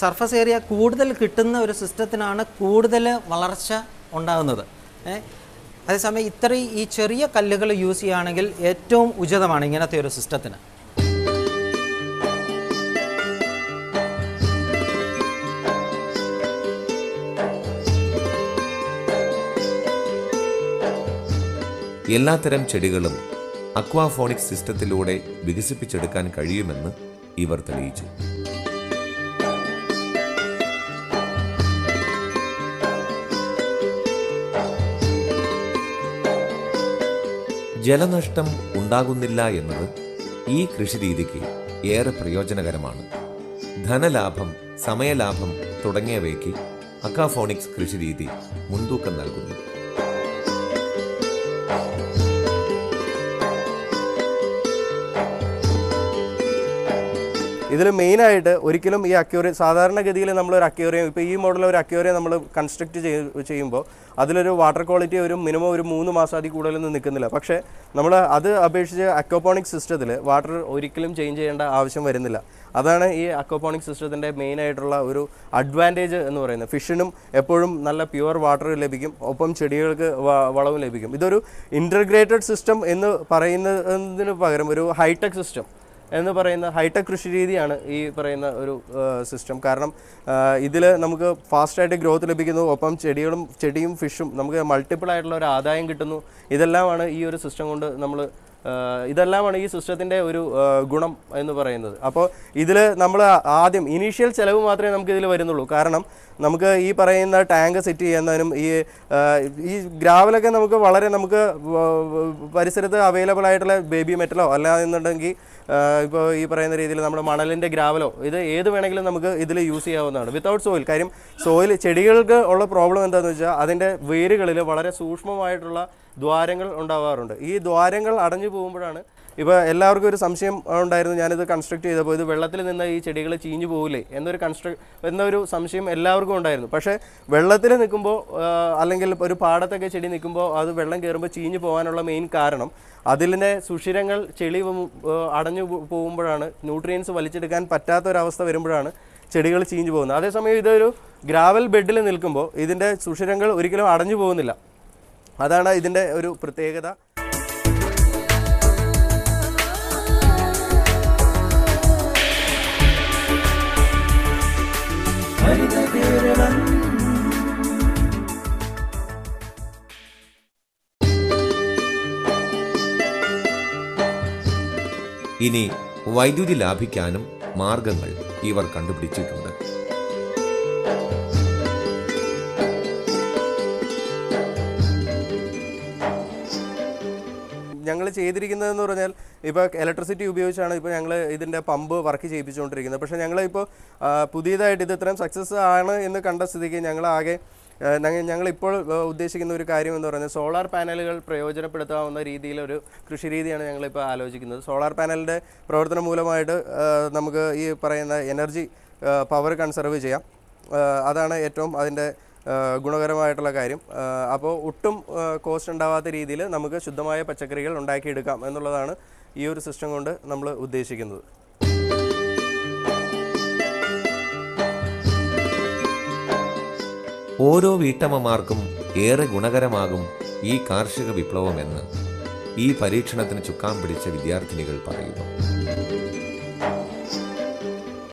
Surface area കൂടുതൽ കിട്ടുന്ന ഒരു സിസ്റ്റത്തിനാണ് കൂടുതൽ വളർച്ച ഉണ്ടാകുന്നത്. അതേസമയം ഇത്രയും ഈ ചെറിയ കല്ലുകൾ യൂസ് ചെയ്യുകയാണെങ്കിൽ ഏറ്റവും ഉചിതമാണ് ഇങ്ങനത്തെ ഒരു സിസ്റ്റത്തിന്. എല്ലാത്തരം ചെടികളും അക്വാഫോണിക് സിസ്റ്റത്തിലൂടെ വികസിപ്പിച്ചെടുക്കാൻ കഴിയുമെന്ന് ഇവർ തെളിയിച്ചു. ജലനഷ്ടം ഉണ്ടാകുന്നില്ല എന്നത് ഈ കൃഷിരീതിക്ക് ഏറെ പ്രയോജനകരമാണ്. ധനലാഭം സമയലാഭം തുടങ്ങിയവയ്ക്ക് അക്കാഫോണിക്സ് കൃഷിരീതി മുൻതൂക്കം നൽകുന്നു. ഇതിൽ മെയിനായിട്ട് ഒരിക്കലും ഈ അക്യൂറിയം സാധാരണഗതിയിൽ നമ്മൾ ഒരു അക്യൂറിയം ഇപ്പോൾ ഈ മോഡൽ ഒരു അക്യൂറിയം നമ്മൾ കൺസ്ട്രക്ട് ചെയ്യുമ്പോൾ അതിലൊരു വാട്ടർ ക്വാളിറ്റി ഒരു മിനിമം ഒരു മൂന്ന് മാസം അതിൽ കൂടുതലൊന്നും നിൽക്കുന്നില്ല പക്ഷേ നമ്മൾ അത് അപേക്ഷിച്ച് അക്വപോണിക് സിസ്റ്റത്തിൽ വാട്ടർ ഒരിക്കലും ചേഞ്ച് ചെയ്യേണ്ട ആവശ്യം വരുന്നില്ല. അതാണ് ഈ അക്വപോണിക് സിസ്റ്റത്തിന്റെ മെയിൻ ആയിട്ടുള്ള ഒരു അഡ്വാന്റേജ് എന്ന് പറയുന്നത്. ഫിഷിനും എപ്പോഴും നല്ല പ്യുവർ വാട്ടർ ലഭിക്കും. ഒപ്പം ചെടികൾക്ക് വളവും ലഭിക്കും. ഇതൊരു ഇന്റർഗ്രേറ്റഡ് സിസ്റ്റം എന്ന് പറയുന്നതിന് പകരം ഒരു ഹൈടെക് സിസ്റ്റം എന്ന് പറയുന്ന ഹൈടെക് കൃഷി രീതിയാണ് ഈ പറയുന്ന ഒരു സിസ്റ്റം കാരണം ഇതിൽ നമുക്ക് ഫാസ്റ്റായിട്ട് ഗ്രോത്ത് ലഭിക്കുന്നു. ഒപ്പം ചെടികളും ചെടിയും ഫിഷും നമുക്ക് മൾട്ടിപ്പിൾ ആയിട്ടുള്ള ഒരു ആദായം കിട്ടുന്നു. ഇതെല്ലാമാണ് ഈ ഒരു സിസ്റ്റം കൊണ്ട് നമ്മൾ ഇതെല്ലാമാണ് ഈ സിസ്റ്റത്തിന്റെ ഒരു ഗുണം എന്ന് പറയുന്നത്. അപ്പോൾ ഇതിൽ നമ്മൾ ആദ്യം ഇനീഷ്യൽ ചിലവ് മാത്രമേ നമുക്ക് ഇതിൽ വരുന്നുള്ളൂ. കാരണം നമുക്ക് ഈ പറയുന്ന ടാങ്ക് സെറ്റ് ചെയ്യുന്നതിനും ഈ ഈ ഗ്രാവലൊക്കെ നമുക്ക് വളരെ നമുക്ക് പരിസരത്ത് അവൈലബിൾ ആയിട്ടുള്ള ബേബി മെറ്റലോ അല്ലാന്നുണ്ടെങ്കിൽ ഇപ്പോൾ ഈ പറയുന്ന രീതിയിൽ നമ്മുടെ മണലിന്റെ ഗ്രാവലോ ഇത് ഏത് വേണമെങ്കിലും നമുക്ക് ഇതിൽ യൂസ് ചെയ്യാവുന്നതാണ്. വിത്തൗട്ട് സോയിൽ കാര്യം സോയിൽ ചെടികൾക്ക് ഉള്ള പ്രോബ്ലം എന്താണെന്ന് വെച്ചാൽ അതിന്റെ വേരുകളിൽ വളരെ സൂക്ഷ്മമായിട്ടുള്ള ദ്വാരങ്ങൾ ഉണ്ടാവാറുണ്ട്. ഈ ദ്വാരങ്ങൾ അടഞ്ഞു പോകുമ്പോഴാണ് ഇപ്പോൾ എല്ലാവർക്കും ഒരു സംശയം ഉണ്ടായിരുന്നു. ഞാനിത് കൺസ്ട്രക്ട് ചെയ്തപ്പോൾ ഇത് വെള്ളത്തിൽ നിന്ന് ഈ ചെടികൾ ചീഞ്ഞു പോകില്ലേ എന്നൊരു കൺസ്ട്രക് എന്നൊരു സംശയം എല്ലാവർക്കും ഉണ്ടായിരുന്നു. പക്ഷേ വെള്ളത്തിൽ നിൽക്കുമ്പോൾ അല്ലെങ്കിൽ ഒരു പാടത്തൊക്കെ ചെടി നിൽക്കുമ്പോൾ അത് വെള്ളം കയറുമ്പോൾ ചീഞ്ഞു പോകാനുള്ള മെയിൻ കാരണം അതിലിന്റെ സുഷിരങ്ങൾ ചെളി അടഞ്ഞു പോകുമ്പോഴാണ് ന്യൂട്രിയൻസ് വലിച്ചെടുക്കാൻ പറ്റാത്തൊരവസ്ഥ വരുമ്പോഴാണ് ചെടികൾ ചീഞ്ഞു പോകുന്നത്. അതേസമയം ഇതൊരു ഗ്രാവൽ ബെഡിൽ നിൽക്കുമ്പോൾ ഇതിന്റെ സുഷിരങ്ങൾ ഒരിക്കലും അടഞ്ഞു പോകുന്നില്ല. അതാണ് ഇതിന്റെ ഒരു പ്രത്യേകത. ഇനി വൈദ്യുതി ലാഭിക്കാനും മാർഗങ്ങൾ ഇവർ കണ്ടുപിടിച്ചിട്ടുണ്ട്. ഞങ്ങൾ ചെയ്തിരിക്കുന്നതെന്ന് പറഞ്ഞാൽ ഇപ്പോൾ ഇലക്ട്രിസിറ്റി ഉപയോഗിച്ചാണ് ഇപ്പോൾ ഞങ്ങൾ ഇതിന്റെ പമ്പ് വർക്ക് ചെയ്യിപ്പിച്ചുകൊണ്ടിരിക്കുന്നത്. പക്ഷേ ഞങ്ങളിപ്പോൾ പുതിയതായിട്ട് ഇത് ഇത്രയും സക്സസ് ആണ് എന്ന് കണ്ട സ്ഥിതിക്ക് ഞങ്ങളാകെ ഞങ്ങളിപ്പോൾ ഉദ്ദേശിക്കുന്ന ഒരു കാര്യം എന്ന് പറയുന്നത് സോളാർ പാനലുകൾ പ്രയോജനപ്പെടുത്താവുന്ന രീതിയിലൊരു കൃഷി രീതിയാണ് ഞങ്ങളിപ്പോൾ ആലോചിക്കുന്നത്. സോളാർ പാനലിന്റെ പ്രവർത്തനം മൂലമായിട്ട് നമുക്ക് ഈ പറയുന്ന എനർജി പവർ കൺസർവ് ചെയ്യാം. അതാണ് ഏറ്റവും അതിന്റെ ഗുണകരമായിട്ടുള്ള കാര്യം. അപ്പോൾ ഒട്ടും കോസ്റ്റ് ഉണ്ടാവാത്ത രീതിയിൽ നമുക്ക് ശുദ്ധമായ പച്ചക്കറികൾ ഉണ്ടാക്കിയെടുക്കാം എന്നുള്ളതാണ് ഈ ഒരു സിസ്റ്റം കൊണ്ട് നമ്മൾ ഉദ്ദേശിക്കുന്നത്. ഓരോ വീട്ടമ്മമാർക്കും ഏറെ ഗുണകരമാകും ഈ കാർഷിക വിപ്ലവമെന്ന് ഈ പരീക്ഷണത്തിന് ചുക്കാൻ പിടിച്ച വിദ്യാർത്ഥിനികൾ പറയുന്നു.